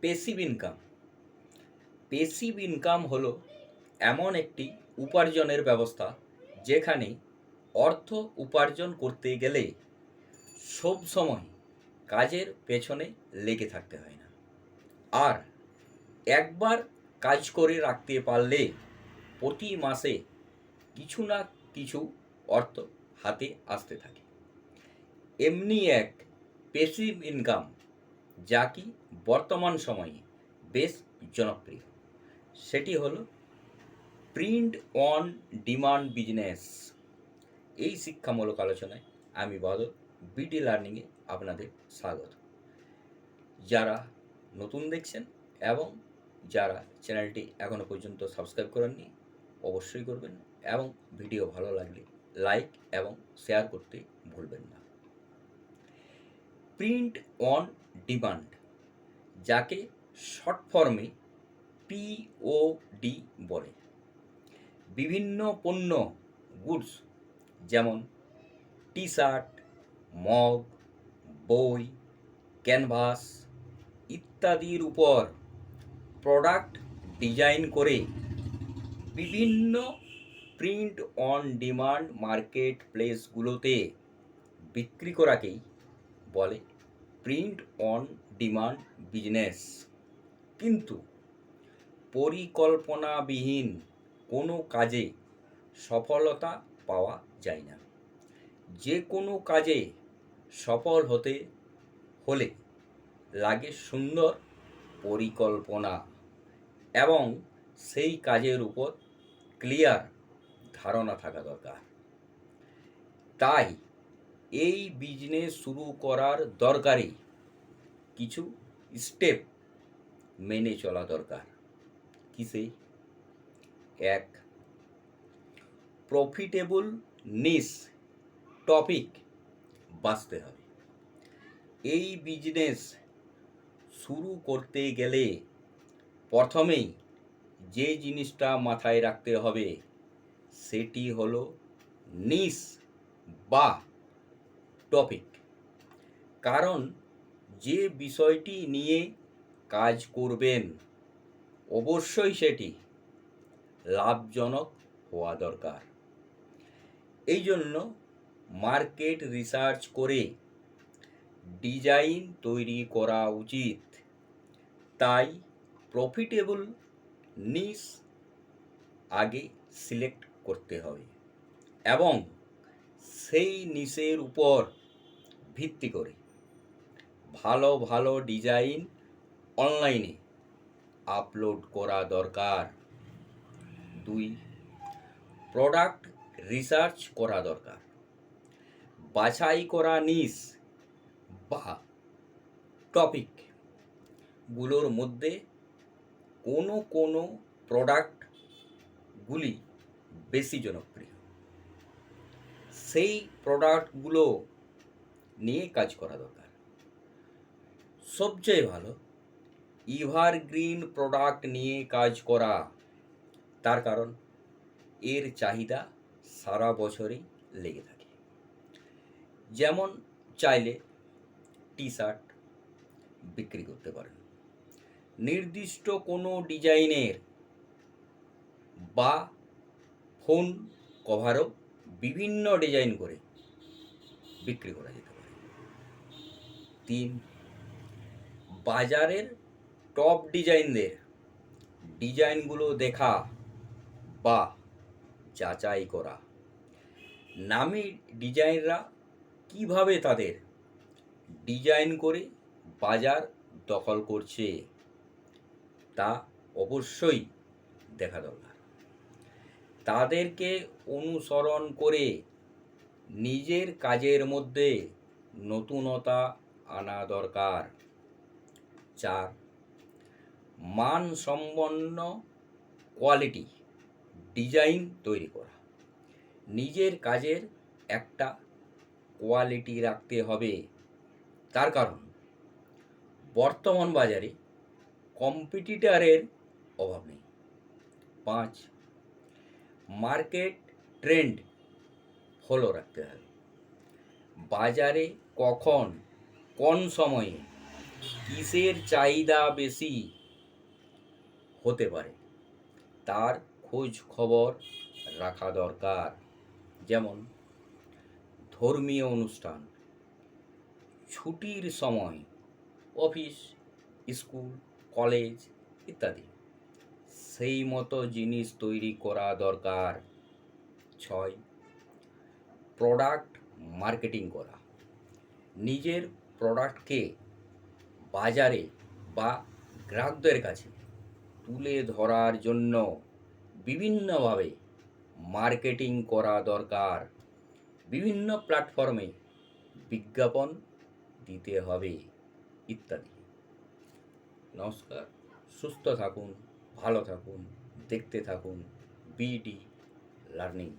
Passive income passive income হলো এমন একটি উপার্জনের ব্যবস্থা যেখানে অর্থ উপার্জন করতে গেলে সব সময় কাজের পেছনে লেগে থাকতে হয় না। আর একবার কাজ করে রাখতে পারলে প্রতি মাসে কিছু না কিছু অর্থ হাতে আসতে থাকে। এমনি এক পেসিভ ইনকাম যা কি বর্তমান সময়ে বেশ জনপ্রিয়। সেটি হল প্রিন্ট অন ডিমান্ড বিজনেস। এই শিক্ষামূলক আলোচনায় আমি বাদল, বিডি লার্নিংয়ে আপনাদের স্বাগত। যারা নতুন দেখছেন এবং যারা চ্যানেলটি এখনও পর্যন্ত সাবস্ক্রাইব করেননি, অবশ্যই করবেন এবং ভিডিও ভালো লাগলে লাইক এবং শেয়ার করতে ভুলবেন না। প্রিন্ট অন ডিমান্ড, যাকে শর্ট ফর্মে পিওডি বলে। বিভিন্ন পণ্য, গুডস যেমন টি শার্ট মগ, বই, ক্যানভাস ইত্যাদির উপর প্রোডাক্ট ডিজাইন করে বিভিন্ন প্রিন্ট অন ডিমান্ড মার্কেট প্লেসগুলোতে বিক্রি করাকেই বলে প্রিন্ট অন ডিমান্ড বিজনেস। কিন্তু পরিকল্পনাবিহীন কোনো কাজে সফলতা পাওয়া যায় না। যে কোনো কাজে সফল হতে হলে লাগে সুন্দর পরিকল্পনা এবং সেই কাজের উপর ক্লিয়ার ধারণা থাকা দরকার। তাই এই বিজনেস শুরু করার দরকারে কিছু স্টেপ মেনে চলা দরকার। কি সেই? এক প্রফিটেবল নিস টপিক বাঁচতে হবে। এই বিজনেস শুরু করতে গেলে প্রথমেই যে জিনিসটা মাথায় রাখতে হবে, সেটি হলো নিস বা টপিক কারণ যে বিষয়টি নিয়ে কাজ করবেন, অবশ্যই সেটি লাভজনক হওয়া দরকার। এই জন্য মার্কেট রিসার্চ করে ডিজাইন তৈরি করা উচিত। তাই প্রফিটেবল নিস আগে সিলেক্ট করতে হবে এবং সেই নিসের উপর ভিত্তি করে। ভালো ভালো ডিজাইন অনলাইনে আপলোড করা দরকার। দুই, প্রোডাক্ট রিসার্চ করা দরকার। বাছাই করা নিস বা টপিকগুলোর মধ্যে কোনো কোনো প্রোডাক্টগুলি বেশি জনপ্রিয়। সেই প্রোডাক্টগুলো নিয়ে কাজ করা দরকার। সবচেয়ে ভালো ইভারগ্রিন প্রোডাক্ট নিয়ে কাজ করা। তার কারণ, এর চাহিদা সারা বছরই লেগে থাকে। যেমন চাইলে টি শার্ট বিক্রি করতে পারেন। নির্দিষ্ট কোনো ডিজাইনের বা ফোন কভারও বিভিন্ন ডিজাইন করে বিক্রি করা যেতে পারে। তিন। বাজারের টপ ডিজাইনদের ডিজাইনগুলো দেখা বা যাচাই করা। নামি ডিজাইনরা কীভাবে তাদের ডিজাইন করে বাজার দখল করছে, তা অবশ্যই দেখা দরকার। তাদেরকে অনুসরণ করে নিজের কাজের মধ্যে নতুনতা আনা দরকার। চার, মানসম্পন্ন কোয়ালিটি ডিজাইন তৈরি করা। নিজের কাজের একটা কোয়ালিটি রাখতে হবে। তার কারণ, বর্তমান বাজারে কম্পিটিটারের অভাব নেই। পাঁচ, মার্কেট ট্রেন্ড ফলো রাখতে হবে। বাজারে কখন কোন সময়ে কিসের চাহিদা বেশি হতে পারে? তার খোঁজ খবর রাখা দরকার। যেমন, ধর্মীয় অনুষ্ঠান, ছুটির সময় অফিস, স্কুল, কলেজ ইত্যাদি। সেই মতো জিনিস তৈরি করা দরকার। ছয় প্রোডাক্ট মার্কেটিং করা। নিজের প্রোডাক্টকে বাজারে বা গ্রাহকদের কাছে তুলে ধরার জন্য বিভিন্নভাবে মার্কেটিং করা দরকার। বিভিন্ন প্ল্যাটফর্মে বিজ্ঞাপন দিতে হবে, ইত্যাদি। নমস্কার। সুস্থ থাকুন, ভালো থাকুন, দেখতে থাকুন, বিডি লার্নিং।